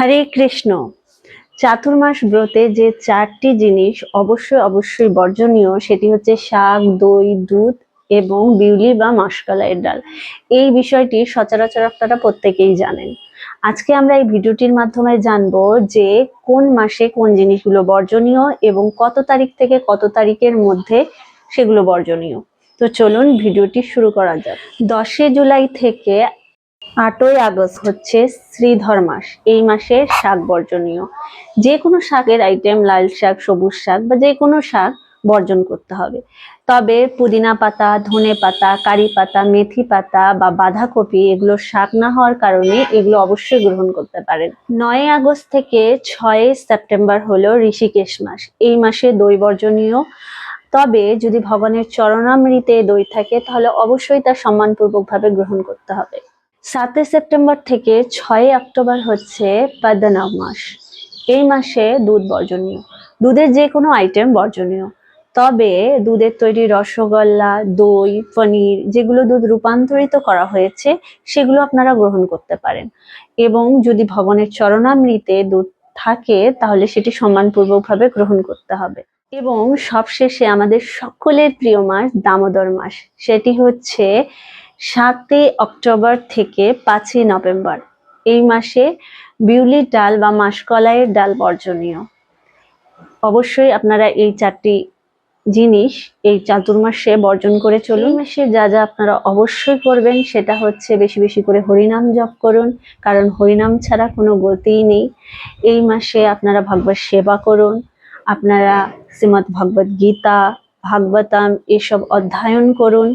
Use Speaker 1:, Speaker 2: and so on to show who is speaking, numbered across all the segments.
Speaker 1: হরে কৃষ্ণ। চাতুর্মাস ব্রতে যে চারটি জিনিস অবশ্যই অবশ্যই বর্জনীয়, সেটি হচ্ছে শাক, দই, দুধ এবং বিউলি বা মাসকলাইয়ের ডাল। এই বিষয়টি সচরাচর আপনারা প্রত্যেকেই জানেন। আজকে আমরা এই ভিডিওটির মাধ্যমে জানব যে কোন মাসে কোন জিনিসগুলো বর্জনীয় এবং কত তারিখ থেকে কত তারিখের মধ্যে সেগুলো বর্জনীয়। তো চলুন ভিডিওটি শুরু করা যাক। দশই জুলাই থেকে আটই আগস্ট হচ্ছে শ্রীধর মাস। এই মাসে শাক বর্জনীয়। যে কোনো শাকের আইটেম লাল শাক, সবুজ শাক বা যে কোনো শাক বর্জন করতে হবে। তবে পুদিনা পাতা, ধনে পাতা, কারি পাতা, মেথি পাতা বা বাঁধাকপি এগুলো শাক না হওয়ার কারণে এগুলো অবশ্যই গ্রহণ করতে পারেন। নয় আগস্ট থেকে ছয় সেপ্টেম্বর হলো ঋষিকেশ মাস। এই মাসে দই বর্জনীয়। তবে যদি ভগবানের চরণামৃতে দই থাকে, তাহলে অবশ্যই তা সম্মানপূর্বকভাবে গ্রহণ করতে হবে। সাতই সেপ্টেম্বর থেকে ছয় অক্টোবর হচ্ছে পদ্মনাভ মাস। এই মাসে দুধ বর্জনীয়। দুধের যে কোনো আইটেম বর্জনীয়। তবে দুধের তৈরি রসগোল্লা, দই, পনির যেগুলো দুধ রূপান্তরিত করা হয়েছে, সেগুলো আপনারা গ্রহণ করতে পারেন। এবং যদি ভগবানের চরণামৃতে দুধ থাকে, তাহলে সেটি সম্মানপূর্বকভাবে গ্রহণ করতে হবে। এবং সবশেষে আমাদের সকলের প্রিয় মাস দামোদর মাস। সেটি হচ্ছে সাতই অক্টোবর থেকে পাঁচই নভেম্বর। এই মাসে বিউলির ডাল বা মাসকলাইয়ের ডাল বর্জনীয়। অবশ্যই আপনারা এই চারটি জিনিস এই চাতুর্মাসে বর্জন করে চলুন। মাসে যা যা আপনারা অবশ্যই করবেন সেটা হচ্ছে বেশি বেশি করে হরিনাম জপ করুন, কারণ হরিনাম ছাড়া কোনো গতিই নেই। এই মাসে আপনারা ভাগবত সেবা করুন, আপনারা শ্রীমৎ ভগবত গীতা, ভাগবতাম এসব অধ্যয়ন করুন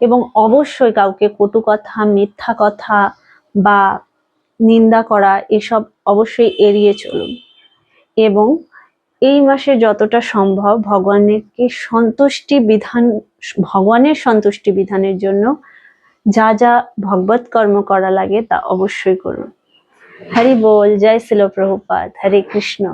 Speaker 1: এবং অবশ্যই কাউকে কটু কথা, মিথ্যা কথা বা নিন্দা করা এসব অবশ্যই এড়িয়ে চলুন। এবং এই মাসে যতটা সম্ভব ভগবানেরকে সন্তুষ্টি বিধান, ভগবানের সন্তুষ্টি বিধানের জন্য যা যা ভগবত কর্ম করা লাগে তা অবশ্যই করুন। হরি বল, জয় শিল প্রভুপাত হরে কৃষ্ণ।